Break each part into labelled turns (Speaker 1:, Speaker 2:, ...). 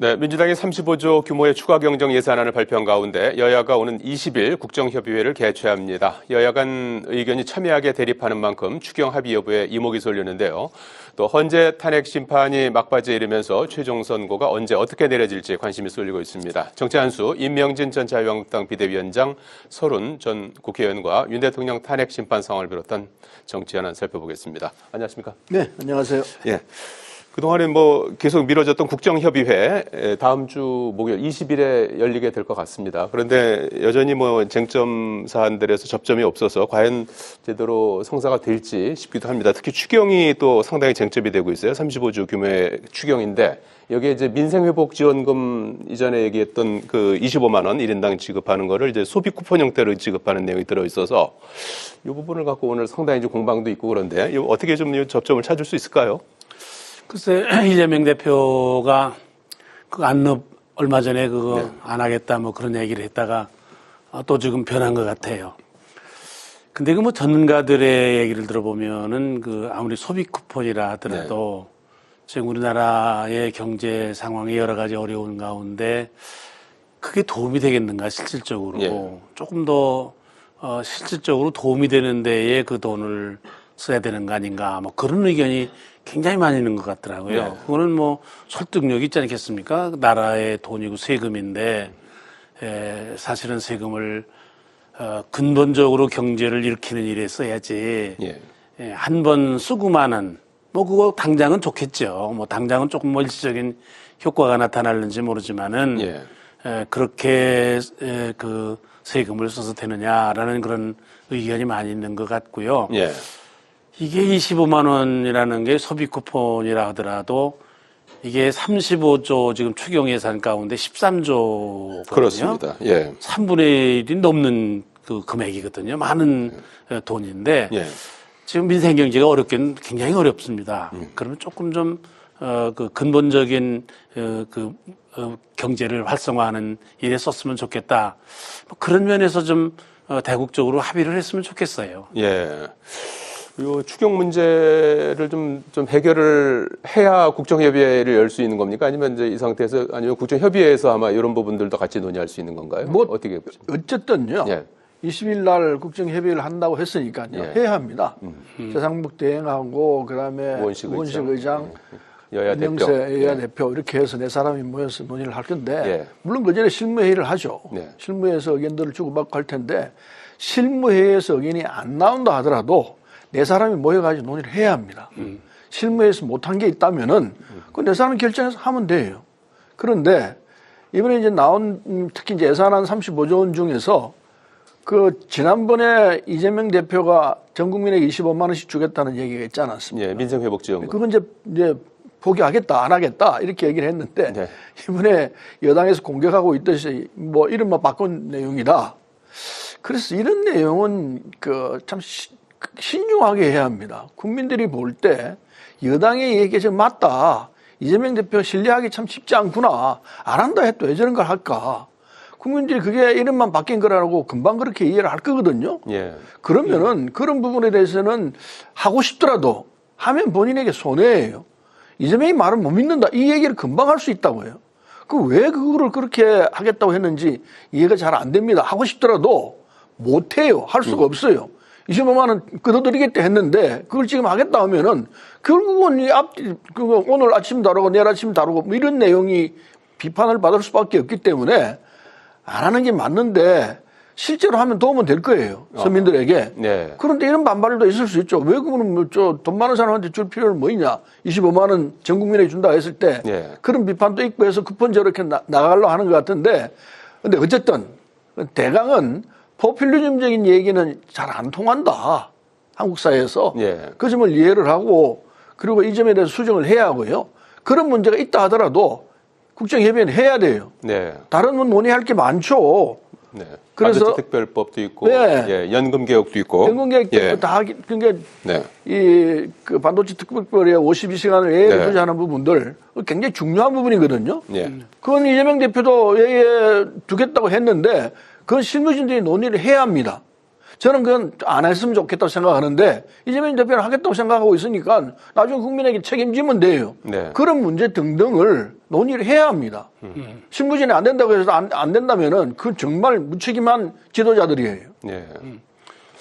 Speaker 1: 네, 민주당이 35조 규모의 추가 경정 예산안을 발표한 가운데 여야가 오는 20일 국정협의회를 개최합니다. 여야 간 의견이 첨예하게 대립하는 만큼 추경 합의 여부에 이목이 쏠리는데요. 또 헌재 탄핵 심판이 막바지에 이르면서 최종 선고가 언제 어떻게 내려질지 관심이 쏠리고 있습니다. 정치 한수 임명진 전 자유한국당 비대위원장 서른 전 국회의원과 윤 대통령 탄핵 심판 상황을 비롯한 정치 현안 살펴보겠습니다. 안녕하십니까?
Speaker 2: 네, 안녕하세요.
Speaker 1: 예. 그동안에 뭐 계속 미뤄졌던 국정협의회 에, 다음 주 목요일 20일에 열리게 될 것 같습니다. 그런데 여전히 뭐 쟁점 사안들에서 접점이 없어서 과연 제대로 성사가 될지 싶기도 합니다. 특히 추경이 또 상당히 쟁점이 되고 있어요. 35조 규모의 추경인데 여기에 이제 민생회복 지원금 이전에 얘기했던 그 25만 원 1인당 지급하는 거를 이제 소비 쿠폰 형태로 지급하는 내용이 들어 있어서 이 부분을 갖고 오늘 상당히 이제 공방도 있고 그런데 어떻게 좀이 접점을 찾을 수 있을까요?
Speaker 3: 글쎄 이재명 대표가 그 안업 얼마 전에 그거
Speaker 1: 네.
Speaker 3: 안 하겠다 뭐 그런 얘기를 했다가 어, 또 지금 변한 것 같아요. 근데 그 뭐 전문가들의 얘기를 들어보면은 그 아무리 소비 쿠폰이라 하더라도
Speaker 1: 네.
Speaker 3: 지금 우리나라의 경제 상황이 여러 가지 어려운 가운데 그게 도움이 되겠는가 실질적으로
Speaker 1: 예.
Speaker 3: 조금 더 어, 실질적으로 도움이 되는 데에 그 돈을 써야 되는 거 아닌가 뭐 그런 의견이 굉장히 많이 있는 것 같더라고요.
Speaker 1: 네.
Speaker 3: 그거는 뭐 설득력 있지 않겠습니까? 나라의 돈이고 세금인데 에, 사실은 세금을 어, 근본적으로 경제를 일으키는 일에 써야지
Speaker 1: 예.
Speaker 3: 예, 한번 쓰고만은 뭐 그거 당장은 좋겠죠. 뭐 당장은 조금 뭐 일시적인 효과가 나타날는지 모르지만은
Speaker 1: 예.
Speaker 3: 에, 그렇게 에, 그 세금을 써서 되느냐라는 그런 의견이 많이 있는 것 같고요.
Speaker 1: 예.
Speaker 3: 이게 25만 원이라는 게 소비 쿠폰이라 하더라도 이게 35조 지금 추경 예산 가운데 13조거든요.
Speaker 1: 그렇습니다. 예.
Speaker 3: 3분의 1이 넘는 그 금액이거든요. 많은 어, 돈인데
Speaker 1: 예.
Speaker 3: 지금 민생 경제가 어렵긴 굉장히 어렵습니다. 그러면 조금 좀 어, 그 근본적인 어, 그 어, 경제를 활성화하는 일에 썼으면 좋겠다. 뭐 그런 면에서 좀 어, 대국적으로 합의를 했으면 좋겠어요.
Speaker 1: 예. 요 추경 문제를 좀, 좀 해결을 해야 국정협의회를 열 수 있는 겁니까? 아니면 이제 이 상태에서 아니면 국정협의회에서 아마 이런 부분들도 같이 논의할 수 있는 건가요?
Speaker 2: 뭐
Speaker 1: 어떻게 보십니까?
Speaker 2: 어쨌든요.
Speaker 1: 예.
Speaker 2: 20일 날 국정협의를 한다고 했으니까요.
Speaker 1: 예. 음.
Speaker 2: 해야 합니다. 최상북 대행하고 그다음에
Speaker 1: 우원식 의장.
Speaker 2: 의장,
Speaker 1: 여야 대표.
Speaker 2: 여야
Speaker 1: 예.
Speaker 2: 대표 이렇게 해서 네 사람이 모여서 논의를 할 건데
Speaker 1: 예.
Speaker 2: 물론 그 전에 실무회의를 하죠.
Speaker 1: 네.
Speaker 2: 실무회에서 의견들을 주고받고 할 텐데 실무회의에서 의견이 안 나온다 하더라도 네 사람이 모여가지고 논의를 해야 합니다. 실무회에서 못한 게 있다면은 그 네 사람 결정해서 하면 돼요. 그런데 이번에 이제 나온 음, 특히 이제 예산안 35조 원 중에서 그 지난번에 이재명 대표가 전 국민에게 25만 원씩 주겠다는 얘기가 있지 않았습니까?
Speaker 1: 예, 민생회복지원금.
Speaker 2: 그건 이제 이제 포기하겠다 안 하겠다 이렇게 얘기를 했는데
Speaker 1: 네.
Speaker 2: 이번에 여당에서 공격하고 있듯이 뭐 이름만 바꾼 내용이다. 그래서 이런 내용은 그 참 신중하게 해야 합니다. 국민들이 볼 때 여당의 얘기가 지금 맞다. 이재명 대표 신뢰하기 참 쉽지 않구나. 안 한다 해도 왜 저런 걸 할까? 국민들이 그게 이름만 바뀐 거라고 금방 그렇게 이해를 할 거거든요.
Speaker 1: 예.
Speaker 2: 그러면은 그런 부분에 대해서는 하고 싶더라도 하면 본인에게 손해예요. 이재명이 말을 못 믿는다. 이 얘기를 금방 할 수 있다고요. 그 왜 그거를 그렇게 하겠다고 했는지 이해가 잘 안 됩니다. 하고 싶더라도 못 해요. 할 수가 없어요. 25만 원 끌어들이겠다 했는데 그걸 지금 하겠다 하면은 결국은 이 앞, 그거 오늘 아침 다루고 내일 아침 다루고 뭐 이런 내용이 비판을 받을 수밖에 없기 때문에 안 하는 게 맞는데 실제로 하면 도움은 될 거예요. 서민들에게.
Speaker 1: 네.
Speaker 2: 그런데 이런 반발도 있을 수 있죠. 왜 그거는 뭐저돈 많은 사람한테 줄 필요는 뭐 있냐. 25만 원 전 국민에게 준다 했을 때
Speaker 1: 예.
Speaker 2: 그런 비판도 있고 해서 쿠폰 저렇게 나, 나가려고 하는 것 같은데 근데 어쨌든 대강은 포퓰리즘적인 얘기는 잘 안 통한다. 한국 사회에서.
Speaker 1: 예.
Speaker 2: 그 점을 이해를 하고 그리고 이 점에 대해서 수정을 해야 하고요. 그런 문제가 있다 하더라도 국정협의는 해야 돼요.
Speaker 1: 네.
Speaker 2: 다른 건 논의할 게 많죠.
Speaker 1: 네.
Speaker 2: 그래서-
Speaker 1: 반도체 특별법도 있고,
Speaker 2: 네.
Speaker 1: 예, 연금 개혁도 있고,
Speaker 2: 연공계획
Speaker 1: 예,
Speaker 2: 다 그러니까
Speaker 1: 네,
Speaker 2: 이그 반도체 특별법에 52시간을 예외
Speaker 1: 네.
Speaker 2: 투자하는 부분들 굉장히 중요한 부분이거든요.
Speaker 1: 예,
Speaker 2: 그건 이재명 대표도 예외 두겠다고 했는데 그건 실무진들이 논의를 해야 합니다. 저는 그건 안 했으면 좋겠다고 생각하는데 이재명 대표는 하겠다고 생각하고 있으니까 나중에 국민에게 책임지면 돼요.
Speaker 1: 네.
Speaker 2: 그런 문제 등등을 논의를 해야 합니다. 신부진이 안 된다고 해서 안, 안 된다면은 그 정말 무책임한 지도자들이에요.
Speaker 1: 예.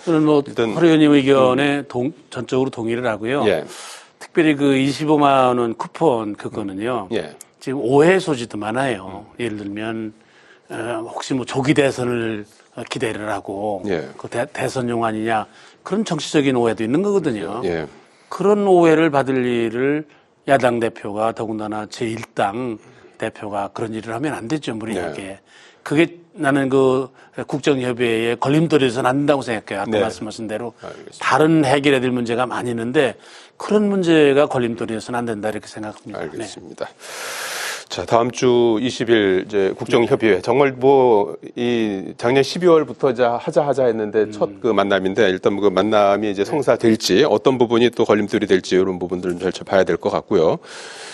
Speaker 3: 저는 뭐
Speaker 1: 일단-
Speaker 3: 허 의원님 의견에 동, 전적으로 동의를 하고요.
Speaker 1: 예.
Speaker 3: 특별히 그 25만 원 쿠폰 그거는요.
Speaker 1: 예.
Speaker 3: 지금 오해 소지도 많아요. 예를 들면 어, 혹시 뭐 조기 대선을 어, 기대를 하고
Speaker 1: 예.
Speaker 3: 그 대, 대선용 아니냐 그런 정치적인 오해도 있는 거거든요.
Speaker 1: 예.
Speaker 3: 그런 오해를 받을 일을 야당 대표가 더군다나 제1당 대표가 그런 일을 하면 안 되죠, 무리하게.
Speaker 1: 네.
Speaker 3: 그게 나는 그 국정협의회에 걸림돌이어서는 안 된다고 생각해요. 아까
Speaker 1: 네.
Speaker 3: 말씀하신 대로
Speaker 1: 알겠습니다.
Speaker 3: 다른 해결해야 될 문제가 많이 있는데 그런 문제가 걸림돌이어서는 안 된다 이렇게 생각합니다. 네.
Speaker 1: 알겠습니다. 자, 다음 주 20일 이제 국정협의회 정말 뭐 이 작년 12월부터 자 하자 하자 했는데 첫그 만남인데 일단 그 만남이 이제 성사될지 어떤 부분이 또 걸림돌이 될지 이런 부분들은 잘 봐야 될 것 같고요.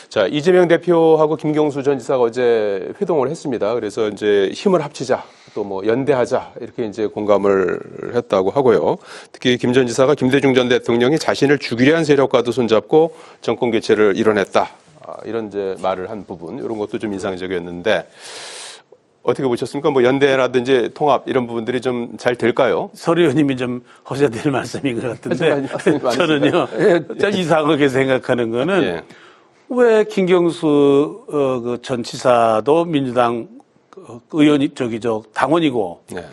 Speaker 1: 자, 이재명 대표하고 김경수 전 지사가 어제 회동을 했습니다. 그래서 이제 힘을 합치자 또 뭐 연대하자 이렇게 이제 공감을 했다고 하고요. 특히 김 전 지사가 김대중 전 대통령이 자신을 죽이려 한 세력과도 손잡고 정권 개최를 이뤄냈다. 아, 이런 이제 말을 한 부분 이런 것도 좀 인상적이었는데 어떻게 보셨습니까? 뭐 연대라든지 통합 이런 부분들이 좀 잘 될까요?
Speaker 3: 서 의원님이 좀 하셔야 될 말씀인 것 같은데
Speaker 1: 말씀이
Speaker 3: 저는요 좀 이상하게 생각하는 거는
Speaker 1: 예.
Speaker 3: 왜 김경수 어, 그 전치사도 민주당 그 의원이 저기 저 당원이고
Speaker 1: 네.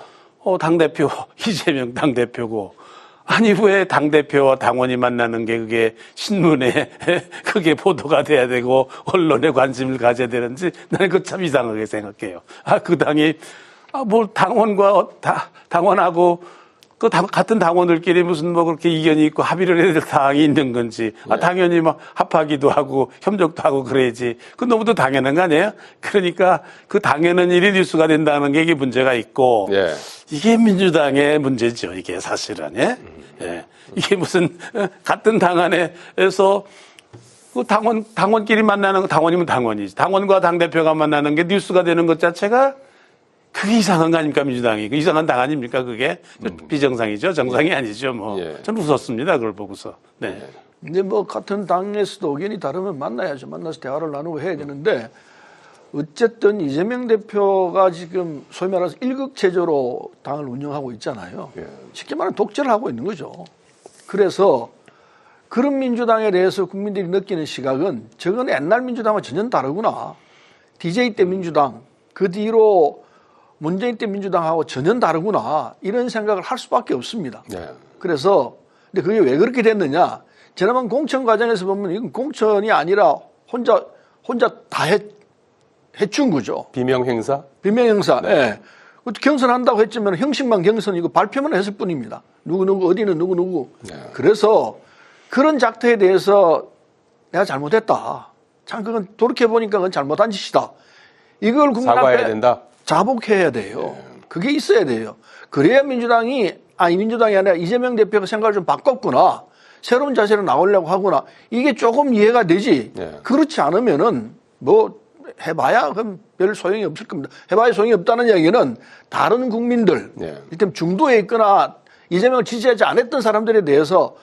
Speaker 3: 어, 당 대표, 이재명 당 대표고. 아니, 왜 당 대표와 당원이 만나는 게 그게 신문에 그게 보도가 돼야 되고 언론에 관심을 가져야 되는지 나는 그거 참 이상하게 생각해요. 아, 그 당이, 아, 뭘 당원과, 어, 다, 당원하고 그 당- 같은 당원들끼리 무슨 뭐 그렇게 이견이 있고 합의를 해야 될 사항이 있는 건지. 아, 당연히 막 합하기도 하고 협력도 하고 그래야지. 그 너무도 당연한 거 아니에요? 그러니까 그 당연한 일이 뉴스가 된다는 게 이게 문제가 있고.
Speaker 1: 예.
Speaker 3: 이게 민주당의 문제죠. 이게 사실은. 예? 예. 이게 무슨 어, 같은 당 안에서 그 당원 당원끼리 만나는 거 당원이면 당원이지. 당원과 당 대표가 만나는 게 뉴스가 되는 것 자체가 그게 이상한 거 아닙니까 민주당이? 그 이상한 당 아닙니까 그게? 비정상이죠. 정상이 아니죠. 뭐.
Speaker 1: 예.
Speaker 3: 저는 웃었습니다. 그걸 보고서. 네.
Speaker 2: 근데 뭐 같은 당에서도 의견이 다르면 만나야죠. 만나서 대화를 나누고 해야 되는데 어쨌든 이재명 대표가 지금 소위 말해서 일극체조로 당을 운영하고 있잖아요.
Speaker 1: 예.
Speaker 2: 쉽게 말하면 독재를 하고 있는 거죠. 그래서 그런 민주당에 대해서 국민들이 느끼는 시각은 저건 옛날 민주당과 전혀 다르구나. DJ 때 민주당, 그 뒤로 문재인 때 민주당하고 전혀 다르구나. 이런 생각을 할 수밖에 없습니다.
Speaker 1: 네.
Speaker 2: 그래서 근데 그게 왜 그렇게 됐느냐? 지난번 공천 과정에서 보면 이건 공천이 아니라 혼자 혼자 다 해, 해준 거죠.
Speaker 1: 비명 행사?
Speaker 2: 비명 행사. 예. 그 경선한다고 했지만 형식만 경선이고 발표만 했을 뿐입니다. 누구 누구 어디는 누구 누구.
Speaker 1: 네.
Speaker 2: 그래서 그런 작태에 대해서 내가 잘못했다. 참 그건 돌이켜 보니까 그건 잘못한 짓이다. 이걸 국민
Speaker 1: 사과해야
Speaker 2: 앞에
Speaker 1: 된다.
Speaker 2: 자복해야 돼요. 그게 있어야 돼요. 그래야 민주당이 아니 민주당이 아니라 이재명 대표가 생각을 좀 바꿨구나. 새로운 자세로 나오려고 하구나. 이게 조금 이해가 되지.
Speaker 1: 네.
Speaker 2: 그렇지 않으면은 뭐 해봐야 그럼 별 소용이 없을 겁니다. 해봐야 소용이 없다는 이야기는 다른 국민들,
Speaker 1: 네.
Speaker 2: 일단 중도에 있거나 이재명을 지지하지 않았던 사람들에 대해서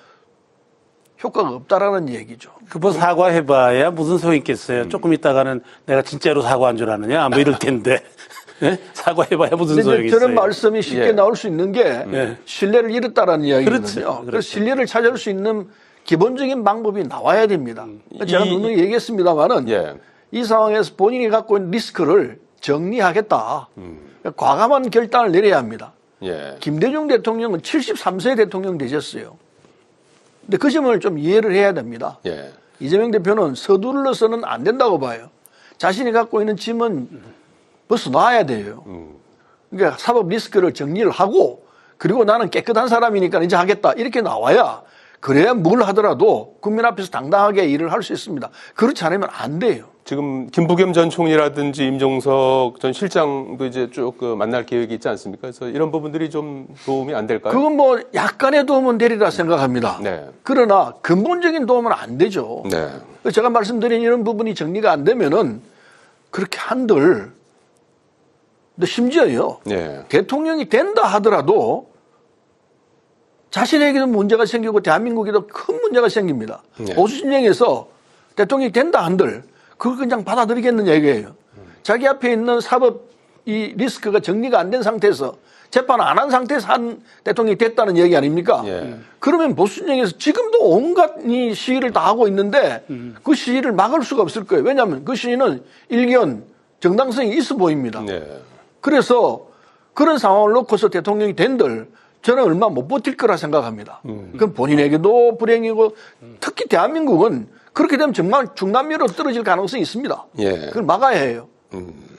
Speaker 2: 효과가 없다라는 얘기죠.
Speaker 3: 그뭐 사과해봐야 무슨 소용 있겠어요.
Speaker 1: 음.
Speaker 3: 조금 있다가는 내가 진짜로 사과한 줄 아느냐 뭐 이럴 텐데 예? 사과해봐야 무슨 소용이
Speaker 2: 이제
Speaker 3: 있어요.
Speaker 2: 저런 말씀이 쉽게
Speaker 1: 예.
Speaker 2: 나올 수 있는 게
Speaker 3: 예.
Speaker 2: 신뢰를 잃었다라는 이야기거든요.
Speaker 3: 그렇죠.
Speaker 2: 그래서
Speaker 3: 그렇죠.
Speaker 2: 신뢰를 찾을 수 있는 기본적인 방법이 나와야 됩니다. 제가
Speaker 3: 이-
Speaker 2: 분명히 얘기했습니다만은
Speaker 1: 예.
Speaker 2: 이 상황에서 본인이 갖고 있는 리스크를 정리하겠다.
Speaker 3: 음.
Speaker 2: 과감한 결단을 내려야 합니다.
Speaker 1: 예.
Speaker 2: 김대중 대통령은 73세 대통령 되셨어요. 근데 그 점을 좀 이해를 해야 됩니다.
Speaker 1: 예.
Speaker 2: 이재명 대표는 서둘러서는 안 된다고 봐요. 자신이 갖고 있는 짐은 벗어놔야 돼요. 그러니까 사법 리스크를 정리를 하고 그리고 나는 깨끗한 사람이니까 이제 하겠다 이렇게 나와야 그래야 뭘 하더라도 국민 앞에서 당당하게 일을 할 수 있습니다. 그렇지 않으면 안 돼요.
Speaker 1: 지금 김부겸 전 총리라든지 임종석 전 실장도 이제 쭉 그 만날 계획이 있지 않습니까? 그래서 이런 부분들이 좀 도움이 안 될까요?
Speaker 2: 그건 뭐 약간의 도움은 되리라 생각합니다.
Speaker 1: 네.
Speaker 2: 그러나 근본적인 도움은 안 되죠.
Speaker 1: 네.
Speaker 2: 제가 말씀드린 이런 부분이 정리가 안 되면은 그렇게 한들 근데 심지어요.
Speaker 1: 네.
Speaker 2: 대통령이 된다 하더라도 자신에게도 문제가 생기고 대한민국에도 큰 문제가 생깁니다.
Speaker 1: 네.
Speaker 2: 보수 진영에서 대통령이 된다 한들 그걸 그냥 받아들이겠느냐 이거예요. 자기 앞에 있는 사법 이 리스크가 정리가 안 된 상태에서 재판 안 한 상태에서 한 대통령이 됐다는 얘기 아닙니까?
Speaker 1: 예.
Speaker 2: 그러면 보수 진영에서 지금도 온갖 이 시위를 다 하고 있는데 그 시위를 막을 수가 없을 거예요. 왜냐하면 그 시위는 일견 정당성이 있어 보입니다.
Speaker 1: 네.
Speaker 2: 그래서 그런 상황을 놓고서 대통령이 된들 저는 얼마 못 버틸 거라 생각합니다. 그건 본인에게도 불행이고 특히 대한민국은 그렇게 되면 정말 중남미로 떨어질 가능성이 있습니다.
Speaker 1: 예.
Speaker 2: 그걸 막아야 해요.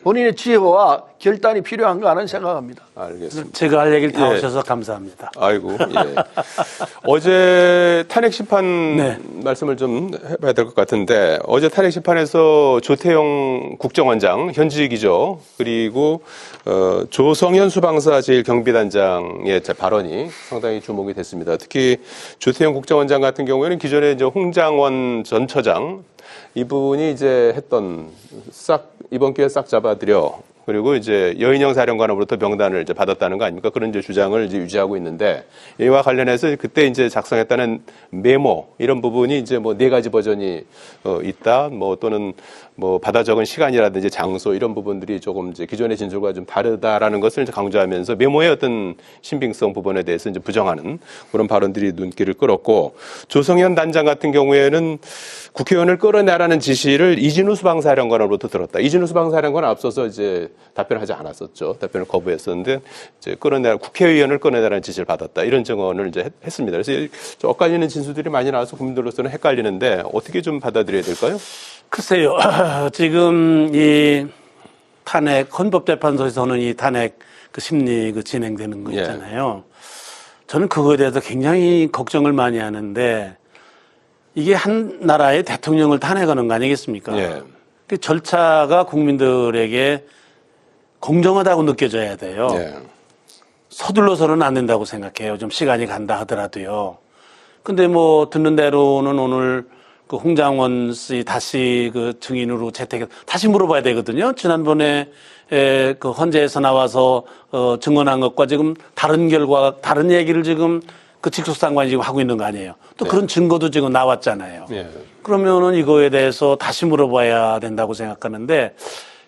Speaker 2: 본인의 지혜와 결단이 필요한 거 하는 생각합니다.
Speaker 1: 알겠습니다.
Speaker 3: 제가 할 얘기를 다
Speaker 1: 예.
Speaker 3: 하셔서 감사합니다.
Speaker 1: 아이고, 예. 어제 탄핵 심판
Speaker 3: 네.
Speaker 1: 말씀을 좀 해봐야 될 것 같은데, 어제 탄핵 심판에서 조태용 국정원장, 현직이죠. 그리고, 어, 조성현 수방사 제1경비단장의 제 발언이 상당히 주목이 됐습니다. 특히 조태용 국정원장 같은 경우에는 기존에 이제 홍장원 전 처장, 이분이 이제 했던 싹, 이번 기회에 싹 잡아들여 그리고 이제 여인영 사령관으로부터 명단을 이제 받았다는 거 아닙니까? 그런 이제 주장을 이제 유지하고 있는데 이와 관련해서 그때 이제 작성했다는 메모 이런 부분이 이제 뭐 네 가지 버전이 어 있다. 뭐 또는 뭐 받아 적은 시간이라든지 장소 이런 부분들이 조금 이제 기존의 진술과 좀 다르다라는 것을 이제 강조하면서 메모의 어떤 신빙성 부분에 대해서 이제 부정하는 그런 발언들이 눈길을 끌었고 조성현 단장 같은 경우에는 국회의원을 끌어내라는 지시를 이진우 수방사령관으로부터 들었다. 이진우 수방사령관은 앞서서 이제 답변하지 않았었죠. 답변을 거부했었는데 이제 끌어내 국회의원을 끌어내라는 지시를 받았다. 이런 증언을 이제 했- 했습니다. 그래서 엇갈리는 진술들이 많이 나와서 국민들로서는 헷갈리는데 어떻게 좀 받아들여야 될까요?
Speaker 3: 글쎄요, 지금 이 탄핵, 헌법재판소에서는 이 탄핵 그 심리 그 진행되는 거
Speaker 1: 예.
Speaker 3: 있잖아요. 저는 그거에 대해서 굉장히 걱정을 많이 하는데 이게 한 나라의 대통령을 탄핵하는 거 아니겠습니까?
Speaker 1: 예.
Speaker 3: 그 절차가 국민들에게 공정하다고 느껴져야 돼요.
Speaker 1: 예.
Speaker 3: 서둘러서는 안 된다고 생각해요. 좀 시간이 간다 하더라도요. 근데 뭐 듣는 대로는 오늘 그 홍장원 씨 다시 그 증인으로 채택해 다시 물어봐야 되거든요. 지난번에 에, 그 헌재에서 나와서 어, 증언한 것과 지금 다른 결과 다른 얘기를 지금 그 직속상관이 지금 하고 있는 거 아니에요. 또 그런 증거도 지금 나왔잖아요.
Speaker 1: 예.
Speaker 3: 그러면은 이거에 대해서 다시 물어봐야 된다고 생각하는데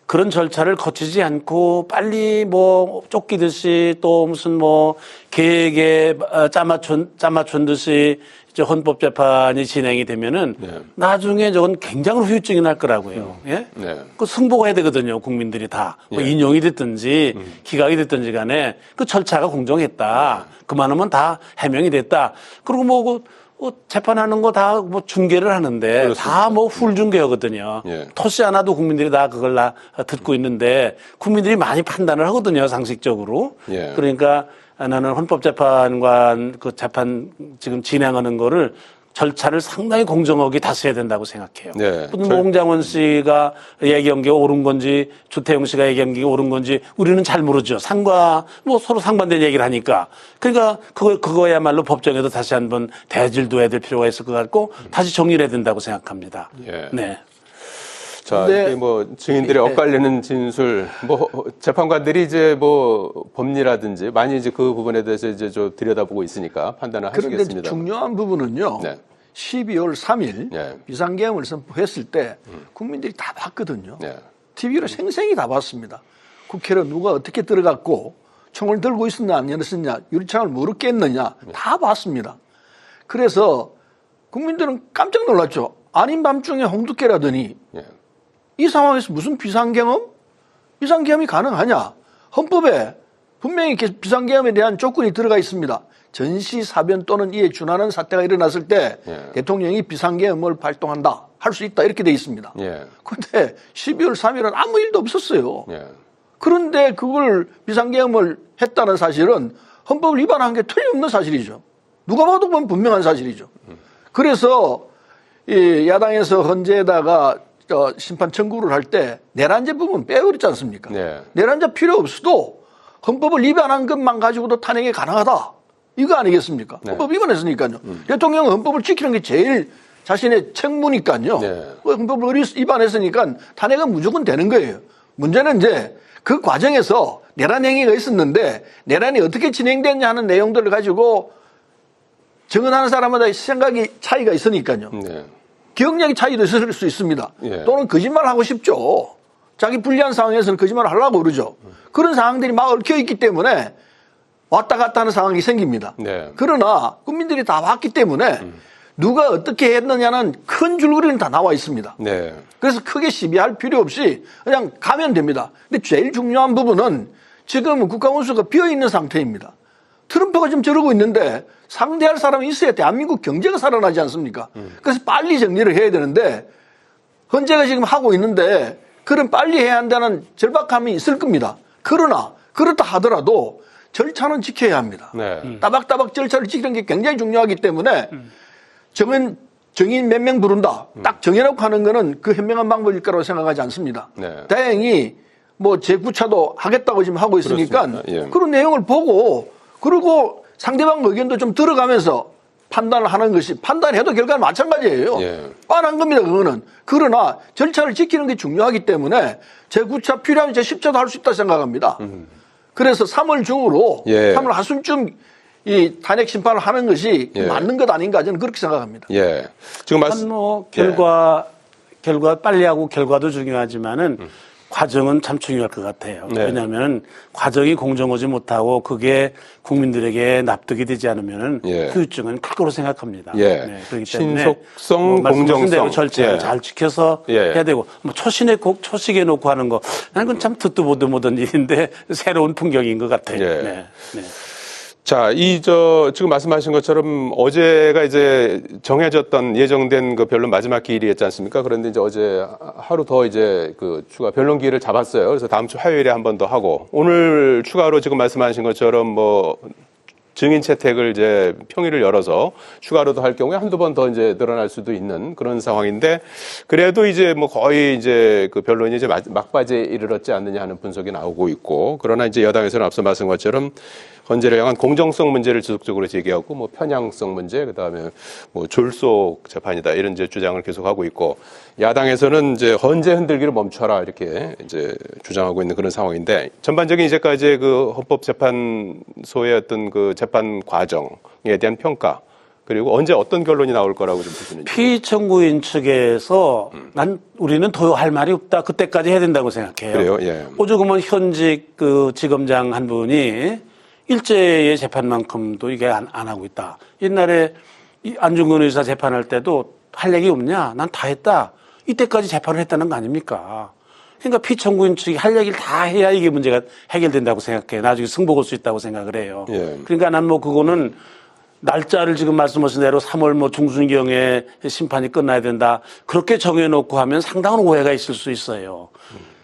Speaker 3: 그런 절차를 거치지 않고 빨리 뭐 쫓기듯이 또 무슨 뭐 계획에 어, 짜맞춘 짜맞춘 듯이 이제 헌법 재판이 진행이 되면은
Speaker 1: 네.
Speaker 3: 나중에 저건 굉장히 후유증이 날 거라고요. 예?
Speaker 1: 네.
Speaker 3: 그 승복해야 가 되거든요. 국민들이 다. 뭐
Speaker 1: 예.
Speaker 3: 인용이 됐든지 기각이 됐든지 간에 그 절차가 공정했다. 그만하면 다 해명이 됐다. 그리고 뭐, 그, 뭐 재판하는 거 다 뭐 중계를 하는데 다 뭐 훌중계거든요.
Speaker 1: 예.
Speaker 3: 토시 하나도 국민들이 다 그걸 다 듣고 있는데 국민들이 많이 판단을 하거든요. 상식적으로.
Speaker 1: 예.
Speaker 3: 그러니까 나는 헌법재판관 그 재판 지금 진행하는 거를 절차를 상당히 공정하게 다스려야 된다고 생각해요.
Speaker 1: 네.
Speaker 3: 홍장원 씨가 얘기한 게 옳은 건지 조태용 씨가 얘기한 게 옳은 건지 우리는 잘 모르죠. 상과 뭐 서로 상반된 얘기를 하니까 그러니까 그거 그거야말로 법정에도 다시 한번 대질둬야 될 필요가 있을 것 같고 다시 정리를 해야 된다고 생각합니다.
Speaker 1: 예.
Speaker 3: 네.
Speaker 1: 자, 이게 뭐 증인들의 엇갈리는 진술, 뭐 재판관들이 이제 뭐 법리라든지 많이 이제 그 부분에 대해서 이제 좀 들여다보고 있으니까 판단을
Speaker 2: 그런데
Speaker 1: 하시겠습니다.
Speaker 2: 중요한 부분은요.
Speaker 1: 네.
Speaker 2: 12월 3일
Speaker 1: 네.
Speaker 2: 비상계엄을 선포했을 때 국민들이 다 봤거든요.
Speaker 1: 네.
Speaker 2: TV로 생생히 다 봤습니다. 국회로 누가 어떻게 들어갔고 총을 들고 있었냐 안 있었냐 유리창을 뭐로 깼느냐 다 봤습니다. 그래서 국민들은 깜짝 놀랐죠. 아닌 밤중에 홍두깨라더니
Speaker 1: 예.
Speaker 2: 이 상황에서 무슨 비상경험? 비상경험이 가능하냐? 헌법에 분명히 비상경험에 대한 조건이 들어가 있습니다. 전시사변 또는 이에 준하는 사태가 일어났을 때
Speaker 1: 예.
Speaker 2: 대통령이 비상계엄을 발동한다. 할 수 있다. 이렇게 돼 있습니다.
Speaker 1: 예.
Speaker 2: 근데 12월 3일은 아무 일도 없었어요.
Speaker 1: 예.
Speaker 2: 그런데 그걸 비상계엄을 했다는 사실은 헌법을 위반한 게 틀림없는 사실이죠. 누가 봐도 보면 분명한 사실이죠. 그래서 이 야당에서 헌재에다가 저 심판 청구를 할 때 내란죄 부분 빼버렸지 않습니까?
Speaker 1: 네.
Speaker 2: 내란죄 필요 없어도 헌법을 위반한 것만 가지고도 탄핵이 가능하다. 이거 아니겠습니까?
Speaker 1: 네.
Speaker 2: 헌법 위반했으니까요. 대통령은 헌법을 지키는 게 제일 자신의 책무니까요.
Speaker 1: 네.
Speaker 2: 그 헌법을 위반했으니까 탄핵은 무조건 되는 거예요. 문제는 이제 그 과정에서 내란 행위가 있었는데 내란이 어떻게 진행됐냐 하는 내용들을 가지고 정언하는 사람마다 생각이 차이가 있으니까요.
Speaker 1: 네.
Speaker 2: 기억력의 차이도 있을 수 있습니다.
Speaker 1: 예.
Speaker 2: 또는 거짓말 하고 싶죠. 자기 불리한 상황에서는 거짓말 하려고 그러죠. 그런 상황들이 막 얽혀 있기 때문에 왔다 갔다 하는 상황이 생깁니다.
Speaker 1: 네.
Speaker 2: 그러나 국민들이 다 봤기 때문에 누가 어떻게 했느냐는 큰 줄거리는 다 나와 있습니다.
Speaker 1: 네.
Speaker 2: 그래서 크게 시비할 필요 없이 그냥 가면 됩니다. 근데 제일 중요한 부분은 지금 국가원수가 비어 있는 상태입니다. 트럼프가 지금 저러고 있는데 상대할 사람이 있어야 대한민국 경제가 살아나지 않습니까? 그래서 빨리 정리를 해야 되는데 헌재가 지금 하고 있는데 그런 빨리 해야 한다는 절박함이 있을 겁니다. 그러나 그렇다 하더라도 절차는 지켜야 합니다.
Speaker 1: 네.
Speaker 2: 따박따박 절차를 지키는 게 굉장히 중요하기 때문에 정은 정인 몇 명 부른다. 딱 정해놓고 하는 거는 그 현명한 방법일 거라고 생각하지 않습니다.
Speaker 1: 네.
Speaker 2: 다행히 뭐 재구차도 하겠다고 지금 하고 있으니까.
Speaker 1: 예.
Speaker 2: 그런 내용을 보고 그리고 상대방 의견도 좀 들어가면서 판단을 하는 것이 판단해도 결과는 마찬가지예요.
Speaker 1: 예.
Speaker 2: 뻔한 겁니다, 그거는. 그러나 절차를 지키는 게 중요하기 때문에 제9차 필요하면 제10차도 할 수 있다 생각합니다. 그래서 3월 중으로
Speaker 1: 음. 예.
Speaker 2: 3월 하순쯤 이 탄핵 심판을 하는 것이
Speaker 1: 예.
Speaker 2: 맞는 것 아닌가 저는 그렇게 생각합니다.
Speaker 1: 예. 지금 말씀
Speaker 3: 뭐 결과 결과 빨리 하고 결과도 중요하지만은 과정은 참 중요할 것 같아요.
Speaker 1: 네.
Speaker 3: 왜냐하면 과정이 공정하지 못하고 그게 국민들에게 납득이 되지 않으면은
Speaker 1: 예.
Speaker 3: 후유증은 클 거로 생각합니다.
Speaker 1: 예.
Speaker 3: 그렇기 때문에
Speaker 1: 신속성,
Speaker 3: 뭐
Speaker 1: 공정성.
Speaker 3: 대로 절차를
Speaker 1: 예.
Speaker 3: 잘 지켜서
Speaker 1: 예.
Speaker 3: 해야 되고 뭐 초신에 곡 초식에 놓고 하는 거 나는 그건 참 듣도 보도 못한 일인데 새로운 풍경인 것 같아요.
Speaker 1: 예.
Speaker 3: 네. 네.
Speaker 1: 자, 이, 저, 지금 말씀하신 것처럼 어제가 이제 정해졌던 예정된 그 변론 마지막 기일이었지 않습니까? 그런데 이제 어제 하루 더 이제 그 추가 변론 기일을 잡았어요. 그래서 다음 주 화요일에 한 번 더 하고 오늘 추가로 지금 말씀하신 것처럼 뭐 증인 채택을 이제 평일을 열어서 추가로도 할 경우에 한두 번 더 이제 늘어날 수도 있는 그런 상황인데 그래도 이제 뭐 거의 이제 그 변론이 이제 막- 막바지에 이르렀지 않느냐 하는 분석이 나오고 있고 그러나 이제 여당에서는 앞서 말씀한 것처럼 헌재를 향한 공정성 문제를 지속적으로 제기하고 뭐 편향성 문제 그다음에 뭐 졸속 재판이다 이런 이제 주장을 계속하고 있고 야당에서는 이제 헌재 흔들기를 멈춰라 이렇게 이제 주장하고 있는 그런 상황인데 전반적인 이제까지의 그 헌법재판소의 어떤 그 재판 과정에 대한 평가 그리고 언제 어떤 결론이 나올 거라고 좀 보시는지.
Speaker 3: 피청구인 측에서 난 우리는 도요할 말이 없다. 그때까지 해야 된다고 생각해요.
Speaker 1: 그래요? 예.
Speaker 3: 오죽하면 현직 그 지검장 한 분이 일제의 재판만큼도 이게 안, 안 하고 있다. 옛날에 이 안중근 의사 재판할 때도 할 얘기 없냐? 난 다 했다. 이때까지 재판을 했다는 거 아닙니까? 그러니까 피청구인 측이 할 얘기를 다 해야 이게 문제가 해결된다고 생각해요. 나중에 승복 올수 있다고 생각을 해요.
Speaker 1: 예.
Speaker 3: 그러니까 난 뭐 그거는 날짜를 지금 말씀하신 대로 3월 뭐 중순경에 심판이 끝나야 된다. 그렇게 정해놓고 하면 상당한 오해가 있을 수 있어요.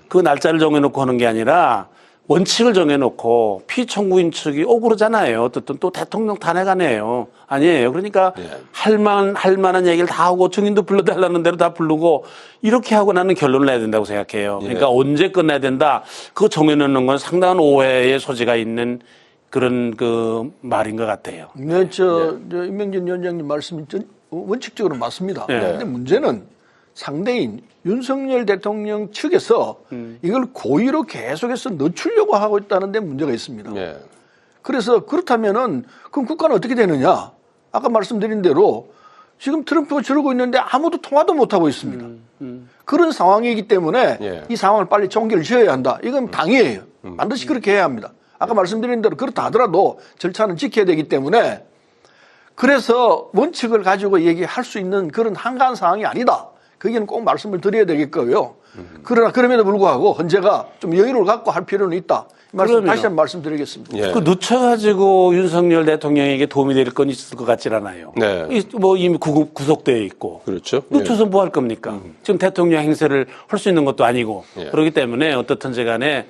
Speaker 3: 그 날짜를 정해놓고 하는 게 아니라 원칙을 정해놓고 피청구인 측이 억울하잖아요. 어떻든 또 대통령 탄핵안이에요. 아니에요. 그러니까
Speaker 1: 예.
Speaker 3: 할만 할 만한 얘기를 다 하고 증인도 불러달라는 대로 다 부르고 이렇게 하고 나는 결론을 내야 된다고 생각해요. 그러니까 언제 끝내야 된다. 그거 정해놓는 건 상당한 오해의 소지가 있는 그런 그 말인 것 같아요.
Speaker 2: 네, 저,
Speaker 1: 예.
Speaker 2: 저 임명진 위원장님 말씀이 전- 원칙적으로 맞습니다.
Speaker 3: 네.
Speaker 2: 근데 문제는 상대인 윤석열 대통령 측에서
Speaker 1: 음.
Speaker 2: 이걸 고의로 계속해서 늦추려고 하고 있다는 데 문제가 있습니다.
Speaker 1: 예.
Speaker 2: 그래서 그렇다면은 그럼 국가는 어떻게 되느냐? 아까 말씀드린 대로 지금 트럼프가 저러고 있는데 아무도 통화도 못 하고 있습니다. 그런 상황이기 때문에
Speaker 1: 예.
Speaker 2: 이 상황을 빨리 종결 지어야 한다. 이건 당이에요. 반드시 그렇게 해야 합니다. 아까 말씀드린 대로 그렇다 하더라도 절차는 지켜야 되기 때문에 그래서 원칙을 가지고 얘기할 수 있는 그런 한가한 상황이 아니다. 거기는 꼭 말씀을 드려야 되겠고요. 그러나 그럼에도 불구하고 헌재가 좀 여유를 갖고 할 필요는 있다. 이 말씀. 다시 한번 말씀드리겠습니다.
Speaker 1: 예.
Speaker 3: 그 늦춰가지고 윤석열 대통령에게 도움이 될 건 있을 것 같질 않아요.
Speaker 1: 네.
Speaker 3: 이- 뭐 이미 구, 구속되어 있고.
Speaker 1: 그렇죠. 예.
Speaker 3: 늦춰서 뭐 할 겁니까? 지금 대통령 행세를 할 수 있는 것도 아니고.
Speaker 1: 예.
Speaker 3: 그렇기 때문에 어떻든지 간에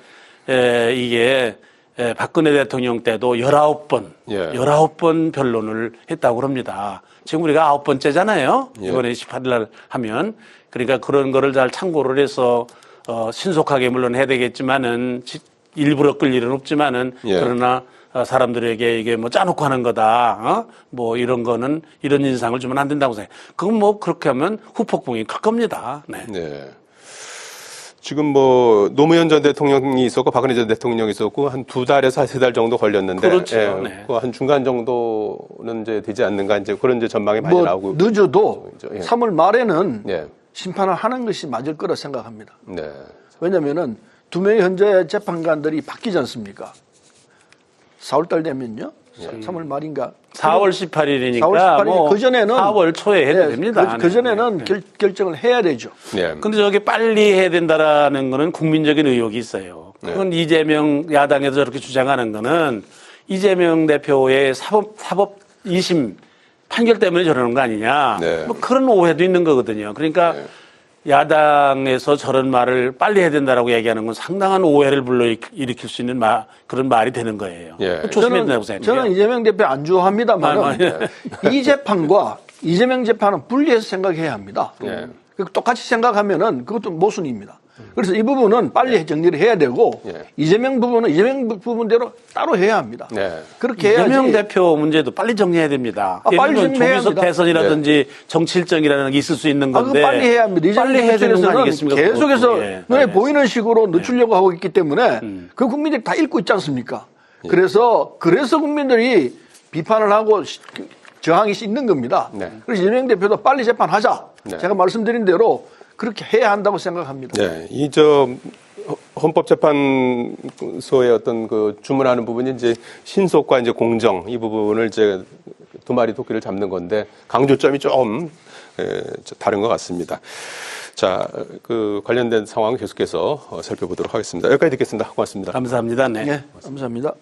Speaker 3: 에, 이게 에, 박근혜 대통령 때도 19번,
Speaker 1: 예.
Speaker 3: 19번 변론을 했다고 합니다. 지금 우리가 아홉 번째잖아요.
Speaker 1: 예.
Speaker 3: 이번에 18일 날 하면. 그러니까 그런 거를 잘 참고를 해서 어, 신속하게 물론 해야 되겠지만은 지- 일부러 끌 일은 없지만은
Speaker 1: 예.
Speaker 3: 그러나 어, 사람들에게 이게 뭐 짜놓고 하는 거다. 어? 뭐 이런 거는 이런 인상을 주면 안 된다고 생각해요. 그건 뭐 그렇게 하면 후폭풍이 클 겁니다. 네.
Speaker 1: 네. 지금 뭐 노무현 전 대통령이 있었고 박근혜 전 대통령이 있었고 한 두 달에서 세 달 정도 걸렸는데
Speaker 3: 그렇죠.
Speaker 1: 예,
Speaker 3: 네.
Speaker 1: 그한 중간 정도는 이제 되지 않는가 이제 그런 이제 전망이 많이
Speaker 2: 뭐
Speaker 1: 나오고
Speaker 2: 늦어도.
Speaker 1: 예.
Speaker 2: 3월 말에는
Speaker 1: 예.
Speaker 2: 심판을 하는 것이 맞을 거라 생각합니다.
Speaker 1: 네.
Speaker 2: 왜냐면은 두 명의 현재 재판관들이 바뀌지 않습니까? 4월달 되면요.
Speaker 1: 예.
Speaker 2: 3월 말인가.
Speaker 3: 4월 18일이니까
Speaker 2: 4월 18일
Speaker 3: 뭐
Speaker 2: 그 전에는
Speaker 3: 4월 초에 해도 됩니다.
Speaker 2: 그, 전에는
Speaker 3: 네.
Speaker 2: 결, 결정을 해야 되죠.
Speaker 1: 네.
Speaker 3: 근데 저게 빨리 해야 된다라는 거는 국민적인 의혹이 있어요. 그건 이재명 야당에서 저렇게 주장하는 거는 이재명 대표의 사법 사법 2심 판결 때문에 저러는 거 아니냐.
Speaker 1: 네.
Speaker 3: 뭐 그런 오해도 있는 거거든요. 그러니까 야당에서 저런 말을 빨리 해야 된다라고 얘기하는 건 상당한 오해를 불러일으킬 수 있는 말, 그런 말이 되는 거예요.
Speaker 1: 예.
Speaker 3: 조심해야 된다고 생각해요.
Speaker 2: 저는 이재명 대표 안 좋아합니다만
Speaker 3: 아,
Speaker 2: 이 재판과 이재명 재판은 분리해서 생각해야 합니다.
Speaker 1: 예.
Speaker 2: 그 똑같이 생각하면은 그것도 모순입니다. 그래서 이 부분은 빨리 정리를 해야 되고
Speaker 1: 예.
Speaker 2: 이재명 부분은 이재명 부분대로 따로 해야 합니다.
Speaker 1: 네.
Speaker 2: 그렇게 해야지.
Speaker 3: 이재명 대표 문제도 빨리 정리해야 됩니다.
Speaker 2: 아, 빨리 정리해야 합니다.
Speaker 3: 대선이라든지 정치 일정이라는 게 있을 수 있는
Speaker 2: 아,
Speaker 3: 건데
Speaker 2: 그거 빨리 해야 합니다. 이재명
Speaker 3: 빨리 해야 되는 거 아니겠습니까?
Speaker 2: 계속해서.
Speaker 3: 예.
Speaker 2: 눈에
Speaker 3: 네.
Speaker 2: 보이는 식으로 늦추려고 하고 있기 때문에
Speaker 3: 음.
Speaker 2: 그 국민들이 다 읽고 있지 않습니까? 그래서 그래서 국민들이 비판을 하고 저항이 있는 겁니다.
Speaker 1: 네.
Speaker 2: 그래서 이재명 대표도 빨리 재판하자.
Speaker 1: 네.
Speaker 2: 제가 말씀드린 대로 그렇게 해야 한다고 생각합니다.
Speaker 1: 네, 이 저 헌법재판소의 어떤 그 주문하는 부분이 이제 신속과 이제 공정 이 부분을 이제 두 마리 토끼를 잡는 건데 강조점이 좀 에, 다른 것 같습니다. 자, 그 관련된 상황 계속해서 어, 살펴보도록 하겠습니다. 여기까지 듣겠습니다. 고맙습니다.
Speaker 3: 감사합니다. 네.
Speaker 2: 네, 감사합니다.